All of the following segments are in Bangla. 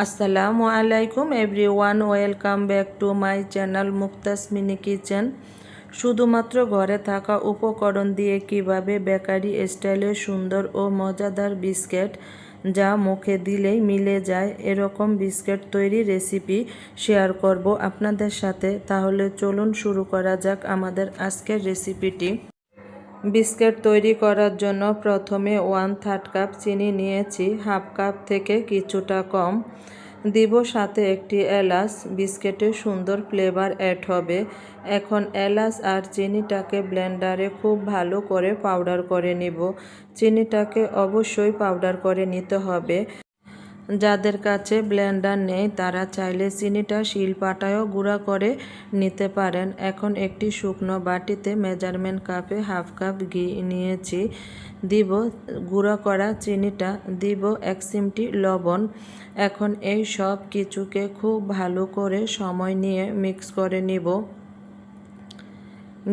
আসসালামু আলাইকুম every one welcome back to my channel Mukta's mini kitchen শুধুমাত্র ঘরে থাকা উপকরণ দিয়ে কীভাবে বেকারি স্টাইলে সুন্দর ও মজাদার বিস্কিট যা মুখে দিলেই মিলে যায়, এরকম বিস্কিট তৈরি রেসিপি শেয়ার করব আপনাদের সাথে। তাহলে চলুন শুরু করা যাক আমাদের আজকের রেসিপিটি। বিস্কিট তৈরি করার জন্য প্রথমে ওয়ান থার্ড কাপ চিনি নিয়েছি হাফ কাপ থেকে কিছুটা কম। দিব সাথে একটি এলাচ, বিস্কিটে সুন্দর ফ্লেভার অ্যাড হবে। এখন এলাচ আর চিনিটাকে ব্লেন্ডারে খুব ভালো করে পাউডার করে নিব। চিনিটাকে অবশ্যই পাউডার করে নিতে হবে। যাদের কাছে ব্লেন্ডার নেই, তারা চাইলে চিনিটা শিলপাটায়ও গুঁড়া করে নিতে পারেন। এখন একটি শুকনো বাটিতে মেজারমেন্ট কাপে হাফ কাপ ঘি নিয়েছি। দিব গুঁড়া করা চিনিটা, দিব এক চিমটি লবণ। এখন এই সব কিছুকে খুব ভালো করে সময় নিয়ে মিক্স করে নিব।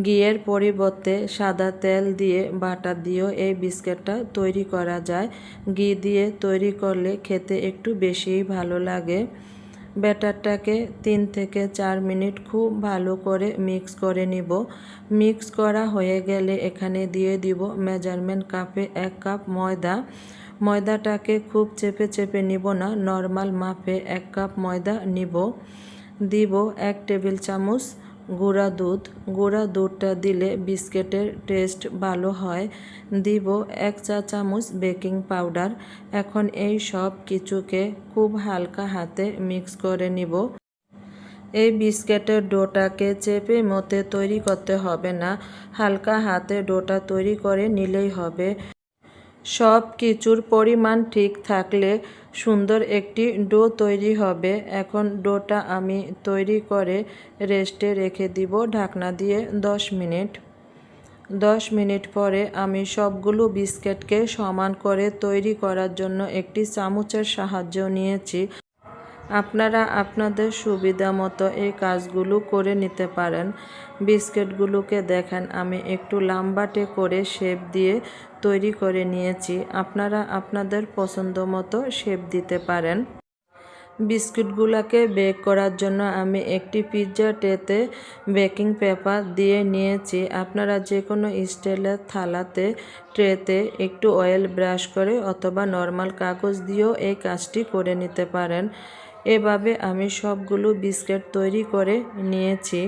ঘিয়ের পরিবর্তে সাদা তেল দিয়ে বাটার দিয়েও এই বিস্কিটটা তৈরি করা যায়। ঘি দিয়ে তৈরি করলে খেতে একটু বেশিই ভালো লাগে। ব্যাটারটাকে তিন থেকে চার মিনিট খুব ভালো করে মিক্স করে নিব। মিক্স করা হয়ে গেলে এখানে দিয়ে দিব মেজারমেন্ট কাপে এক কাপ ময়দা। ময়দাটাকে খুব চেপে চেপে নিব না, নর্মাল মাপে এক কাপ ময়দা নিব। দিব এক টেবিল চামচ গুঁড়া দুধ। গুঁড়া দুধটা দিলে বিস্কিটের টেস্ট ভালো হয়। দিব এক চা চামচ বেকিং পাউডার। এখন এই সব কিছুকে খুব হালকা হাতে মিক্স করে নিব। এই বিস্কিটের ডোটাকে চেপে মতে তৈরি করতে হবে না। হালকা হাতে ডোটা তৈরি করে নিলেই হবে। সব কিছুর পরিমাণ ঠিক থাকলে সুন্দর একটি ডো তৈরি হবে। এখন ডোটা আমি তৈরি করে রেস্টে রেখে দিব ঢাকনা দিয়ে 10 মিনিট। 10 মিনিট পরে আমি সবগুলো বিস্কেটকে সমান করে তৈরি করার জন্য একটি চামচের সাহায্য নিয়েছি। আপনারা আপনাদের সুবিধা মতো এই কাজগুলো করে নিতে পারেন। বিস্কিটগুলোকে দেখেন, আমি একটু লাম্বাটে করে শেপ দিয়ে তৈরি করে নিয়েছি। আপনারা আপনাদের পছন্দ মতো শেপ দিতে পারেন। বিস্কুটগুলোকে বেক করার জন্য আমি একটি পিৎজা ট্রেতে বেকিং পেপার দিয়ে নিয়েছি। আপনারা যে কোনো স্টিলের থালাতে, ট্রেতে একটু অয়েল ব্রাশ করে অথবা নর্মাল কাগজ দিয়েও এই কাজটি করে নিতে পারেন। এভাবে আমি সবগুলো বিস্কিট তৈরি করে নিয়েছি।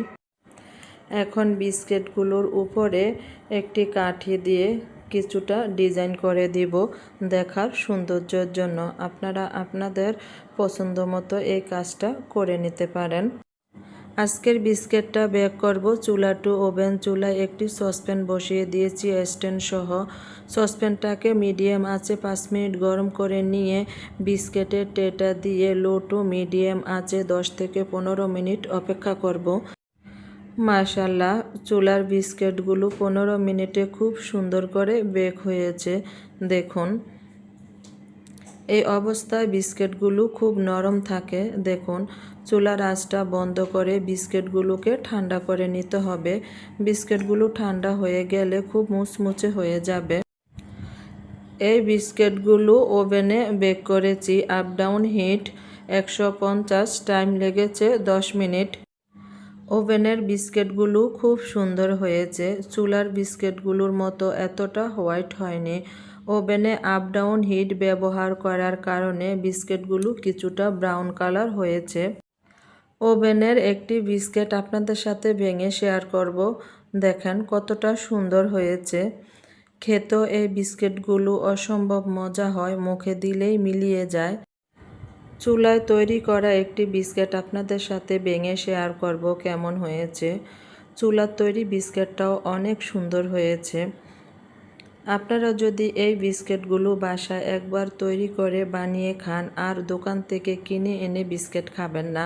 এখন বিস্কিটগুলোর উপরে একটি কাঠি দিয়ে কিছুটা ডিজাইন করে দিব দেখার সৌন্দর্যের জন্য। আপনারা আপনাদের পছন্দ মতো এই কাজটা করে নিতে পারেন। আজকের বিস্কিটটা বেক করব চুলা টু ওভেন। চুলায় একটি সসপ্যান বসিয়ে দিয়েছি, স্ট্যান্ড সহ। সসপ্যানটাকে মিডিয়াম আছে পাঁচ মিনিট গরম করে নিয়ে বিস্কিটের টেটা দিয়ে লো টু মিডিয়াম আছে দশ থেকে পনেরো মিনিট অপেক্ষা করব। মাশাল্লাহ, চুলার বিস্কিটগুলো পনেরো মিনিটে খুব সুন্দর করে বেক হয়েছে, দেখুন। এই অবস্থায় বিস্কিটগুলো খুব নরম থাকে, দেখুন। চুলার আঁচটা বন্ধ করে বিস্কিটগুলোকে ঠান্ডা করে নিতে হবে। বিস্কিটগুলো ঠান্ডা হয়ে গেলে খুব মুচমুচে হয়ে যাবে। এই বিস্কিটগুলো ওভেনে বেক করেছি আপ ডাউন হিট একশো পঞ্চাশ টাইম লেগেছে দশ মিনিট। ওভেনের বিস্কিটগুলো খুব সুন্দর হয়েছে। চুলার বিস্কিটগুলোর মতো এতটা হোয়াইট হয়নি। ওভেনে আপ ডাউন হিট ব্যবহার করার কারণে বিস্কিটগুলো কিছুটা ব্রাউন কালার হয়েছে। ওভেনের একটি বিস্কিট আপনাদের সাথে ভেঙে শেয়ার করব। দেখেন কতটা সুন্দর হয়েছে। খেতেও এই বিস্কিটগুলো অসম্ভব মজা হয়, মুখে দিলেই মিলিয়ে যায়। চুলায় তৈরি করা একটি বিস্কিট আপনাদের সাথে ভেঙে শেয়ার করব কেমন হয়েছে। চুলার তৈরি বিস্কিটটাও অনেক সুন্দর হয়েছে। আপনারা যদি এই বিস্কিটগুলো বাসায় একবার তৈরি করে বানিয়ে খান আর দোকান থেকে কিনে এনে বিস্কিট খাবেন না,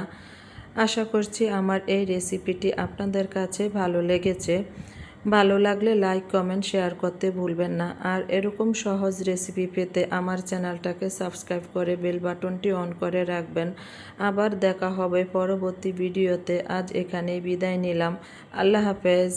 আশা করছি আমার এই রেসিপিটি আপনাদের কাছে ভালো লেগেছে। ভালো লাগলে লাইক কমেন্ট শেয়ার করতে ভুলবেন না। আর এরকম সহজ রেসিপি পেতে আমার চ্যানেলটাকে সাবস্ক্রাইব করে বেল বাটনটি অন করে রাখবেন। আবার দেখা হবে পরবর্তী ভিডিওতে আজ এখানেই বিদায় নিলাম। আল্লাহ হাফেজ।